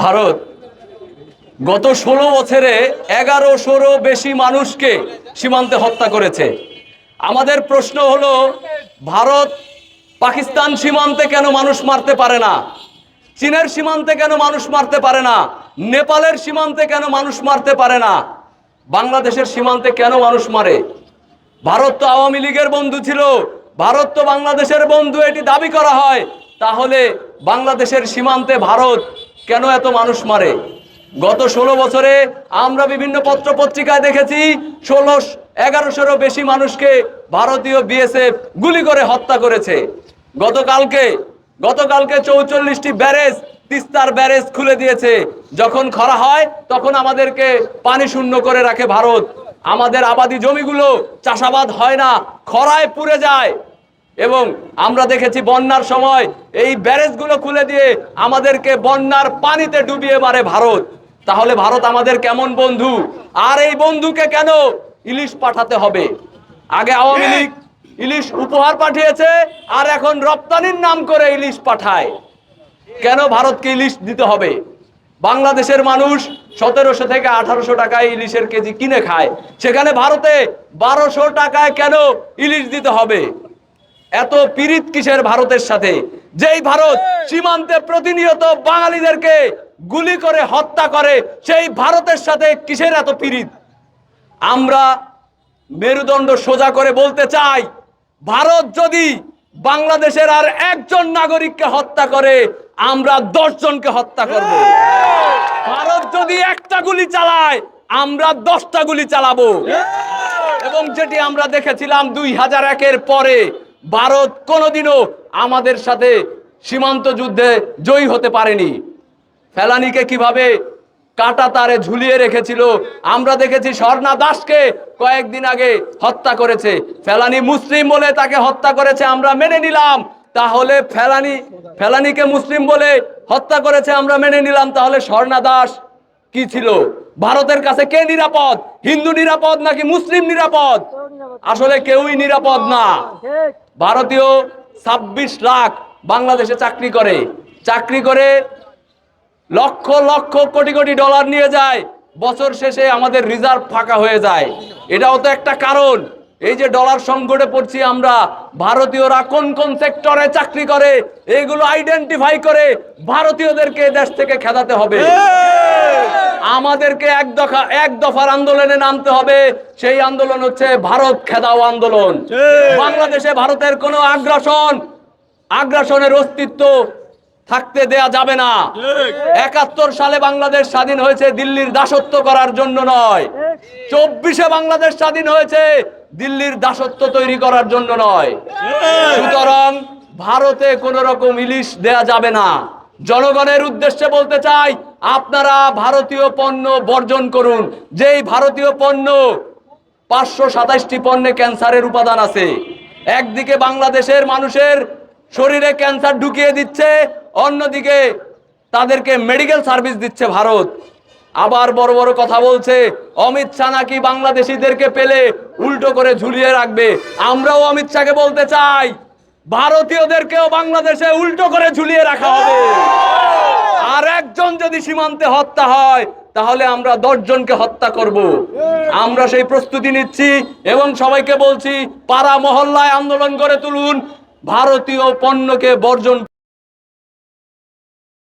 ভারত গত ষোলো বছরে এগারোশোরও বেশি মানুষকে সীমান্তে হত্যা করেছে। আমাদের প্রশ্ন হলো, ভারত পাকিস্তান সীমান্তে কেন মানুষ মারতে পারে না? চীনের সীমান্তে কেন মানুষ মারতে পারে না? নেপালের সীমান্তে কেন মানুষ মারতে পারে না? বাংলাদেশের সীমান্তে কেন মানুষ মারে? ভারত তো আওয়ামী লীগের বন্ধু ছিল। ভারত তো বাংলাদেশের বন্ধু, এটি দাবি করা হয়। তাহলে বাংলাদেশের সীমান্তে ভারত কেন এত মানুষ মারে? গত ষোলো বছরে আমরা বিভিন্ন পত্র পত্রিকায় দেখেছি ষোলো, এগারোশোরও বেশি মানুষকে ভারতীয় বিএসএফ গুলি করে হত্যা করেছে। গতকালকে গতকালকে চৌচল্লিশটি ব্যারেজ, তিস্তার ব্যারেজ খুলে দিয়েছে। যখন খরা হয়, তখন আমাদেরকে পানি শূন্য করে রাখে ভারত। আমাদের আবাদি জমিগুলো চাষাবাদ হয় না, খরায় পুড়ে যায়। এবং আমরা দেখেছি বন্যার সময় এই ব্যারেজগুলো খুলে দিয়ে আমাদেরকে বন্যার পানিতে ডুবিয়ে মারে ভারত। তাহলে ভারত আমাদের কেমন বন্ধু? আর এই বন্ধুকে কেন ইলিশ পাঠাতে হবে? আগে আওয়ামী লীগ ইলিশ উপহার পাঠিয়েছে, আর এখন রপ্তানির নাম করে ইলিশ পাঠায়। কেন ভারতকে ইলিশ দিতে হবে? বাংলাদেশের মানুষ সতেরোশো থেকে আঠারোশো টাকায় ইলিশের কেজি কিনে খায়। সেখানে ভারতে বারোশো টাকায় কেন ইলিশ দিতে হবে? এত পীড়িত কিসের ভারতের সাথে? যেই ভারত সীমান্তে প্রতিনিয়ত বাঙালিদেরকে গুলি করে হত্যা করে, সেই ভারতের সাথে কিসের এত পীড়িত? আমরা মেরুদণ্ড সোজা করে বলতে চাই, ভারত যদি বাংলাদেশের আর একজন নাগরিককে হত্যা করে, আমরা জনকে হত্যা করব। ভারত যদি একটা গুলি চালায়, আমরা দশটা গুলি চালাবো। এবং যেটি আমরা দেখেছিলাম দুই হাজার একের পরে ভারত কোনোদিনও আমাদের সাথে সীমান্ত যুদ্ধে জয়ী হতে পারেনি। ফেলানিকে কীভাবে কাটা তারে ঝুলিয়ে রেখেছিল, আমরা দেখেছি স্বর্ণা দাসকে কয়েকদিন আগে হত্যা করেছে। ফেলানি মুসলিম বলে তাকে হত্যা করেছে, আমরা মেনে নিলাম। তাহলে ফেলানি, ফেলানিকে মুসলিম বলে হত্যা করেছে, আমরা মেনে নিলাম। তাহলে স্বর্ণা দাস কি ছিল? ভারতের কাছে কে নিরাপদ? হিন্দু নিরাপদ নাকি মুসলিম নিরাপদ? আসলে কেউই নিরাপদ না। ভারতীয় ছাব্বিশ লাখ বাংলাদেশে চাকরি করে। চাকরি করে লক্ষ লক্ষ, কোটি কোটি ডলার নিয়ে যায়। বছর শেষে আমাদের রিজার্ভ ফাঁকা হয়ে যায়। এটাও তো একটা কারণ। এই যে ডলার সংকটে পড়ছি আমরা, ভারতীয়রা কোন কোন সেক্টরে চাকরি করে এইগুলো আইডেন্টিফাই করে ভারতীয়দেরকে দেশ থেকে খেদাতে হবে। আমাদেরকে এক দফা এক দফার আন্দোলনে নামতে হবে। সেই আন্দোলন হচ্ছে ভারত খেদাও আন্দোলন। বাংলাদেশে ভারতের কোনো আগ্রাসন আগ্রাসনের অস্তিত্ব থাকতে দেয়া যাবে না। একাত্তর সালে বাংলাদেশ স্বাধীন হয়েছে দিল্লির দাসত্ব করার জন্য নয়। চব্বিশে বাংলাদেশ স্বাধীন হয়েছে দিল্লির দাসত্ব তৈরি করার জন্য নয়। সুতরাং ভারতে কোন রকম ইলিশ দেয়া যাবে না। জনগণের উদ্দেশ্যে বলতে চাই আপনারা ভারতীয় পণ্য বর্জন করুন। যেই ভারতীয় পণ্য, পাঁচশো সাতাশটি পণ্যে ক্যান্সারের উপাদান আছে। একদিকে বাংলাদেশের মানুষের শরীরে ক্যান্সার ঢুকিয়ে দিচ্ছে, অন্যদিকে তাদেরকে মেডিকেল সার্ভিস দিচ্ছে ভারত। আবার বড় বড় কথা বলছে, অমিত শাহ নাকি বাংলাদেশিদেরকে পেলে উল্টো করে ঝুলিয়ে রাখবে। আমরাও অমিত শাহকে বলতে চাই, ভারতীয়দেরকেও বাংলাদেশে উল্টো করে ঝুলিয়ে রাখা হবে। যদি সীমান্তে হত্যা হয়, তাহলে আমরা দশজনকে হত্যা করব। আমরা সেই প্রস্তুতি নিচ্ছি এবং সবাইকে বলছি, পাড়া মহল্লায় আন্দোলন করে তুলুন, ভারতীয় পণ্যকে বর্জন